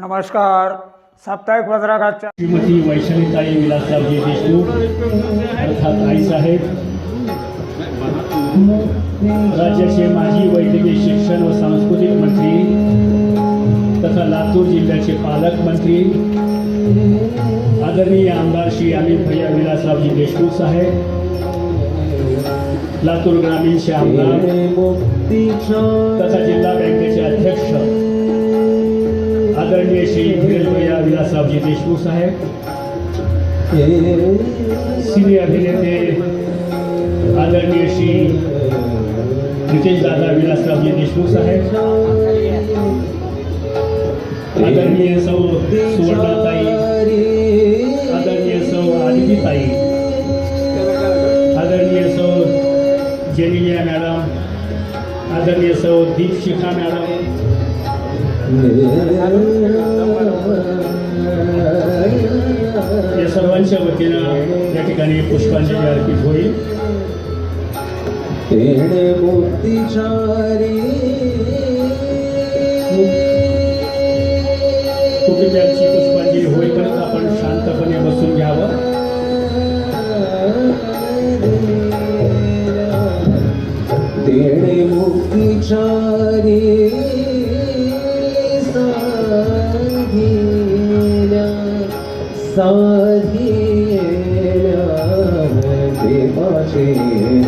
नमस्कार साप्ताहिक पत्रकाच्या श्रीमती वैशालीताई विलासरावजी देशमुख अर्थात आईसाहेब राज्याचे माजी वैद्यकीय शिक्षण व सांस्कृतिक मंत्री तथा लातूर जिल्ह्याचे पालकमंत्री आदरणीय आमदार श्री अमित भैया विलासरावजी देशमुख साहेब लातूर ग्रामीणचे आमदार तथा जिल्हा बँकेचे अध्यक्ष आदरणीय श्री धीरज भैया विलासरावजी देशमुख साहेब। सिने अभिनेते, आदरणीय श्री रितेश दादा विलासरावजी देशमुख साहेब। आदरणीय सौ सुवर्णाताई आदरणीय सौ आदितीताई आदरणीय सौ आदरणीय सौ दीपशिखा मॅडम या सर्वांच्या वतीनं या ठिकाणी पुष्पांजली अर्पित होईल. तेणे मोतीचारी कुटुंबियांची ಸಾಧಿಯ ಮಾತೆ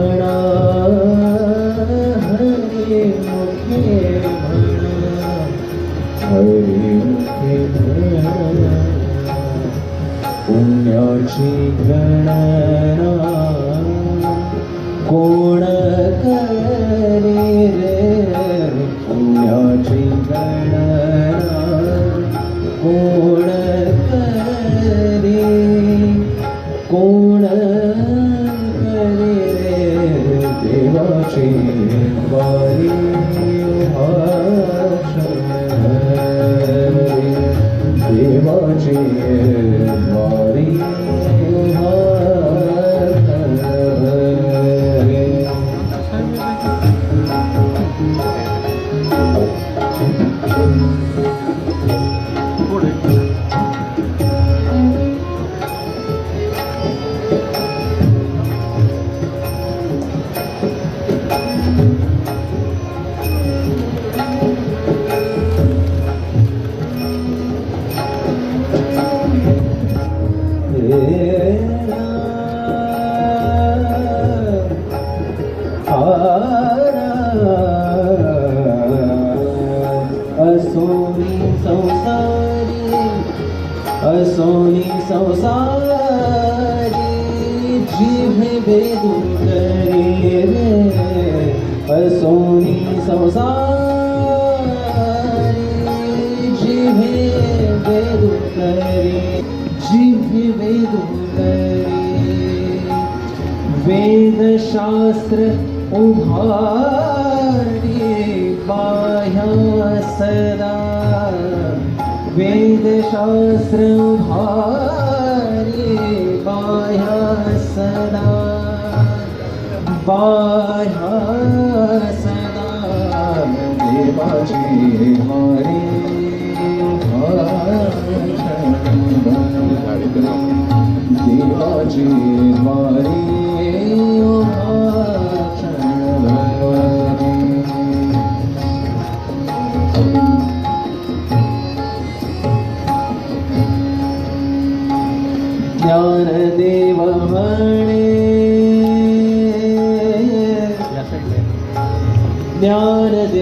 ಕೂಡ oh जीव बेदूर करे रे असोनी संसारी। जीव बेदूर करे जीव बेदूर करे वेदशास्त्र उभारी बाह्या सदा। वेदशास्त्र उभारी बाह्या सदा बाह्या सदा देवाची मारी देवाची ज्ञानदेव म्हणे. ज्ञानदेव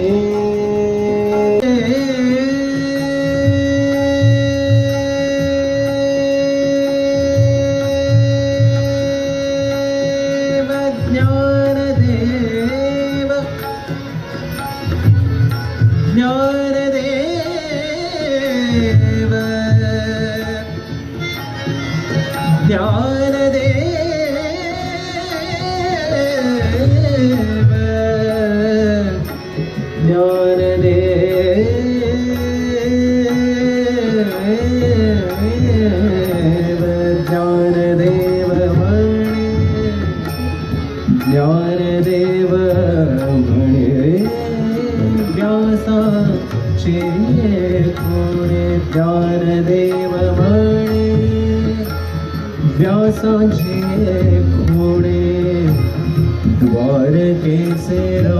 ചെറിയ കൂടെ ദ്വാരദേവമാണ് വ്യാസാഞ്ചിയ കൂടെ ദ്വാരകേസരാ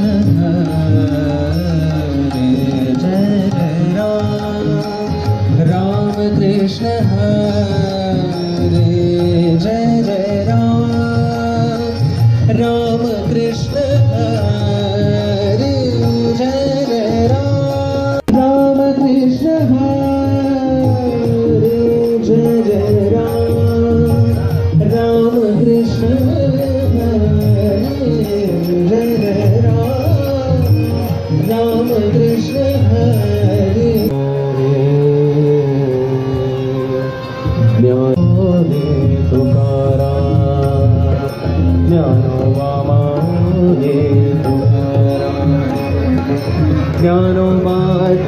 Krishna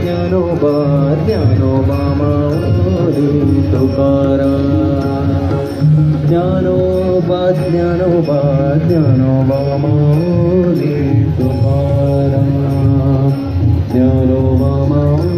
ત્યારો બા ત્યારો બામારે તુકારા. ત્યારો બા ત્યારો બા ત્યારો બામારે તુકારા. ત્યારો બામા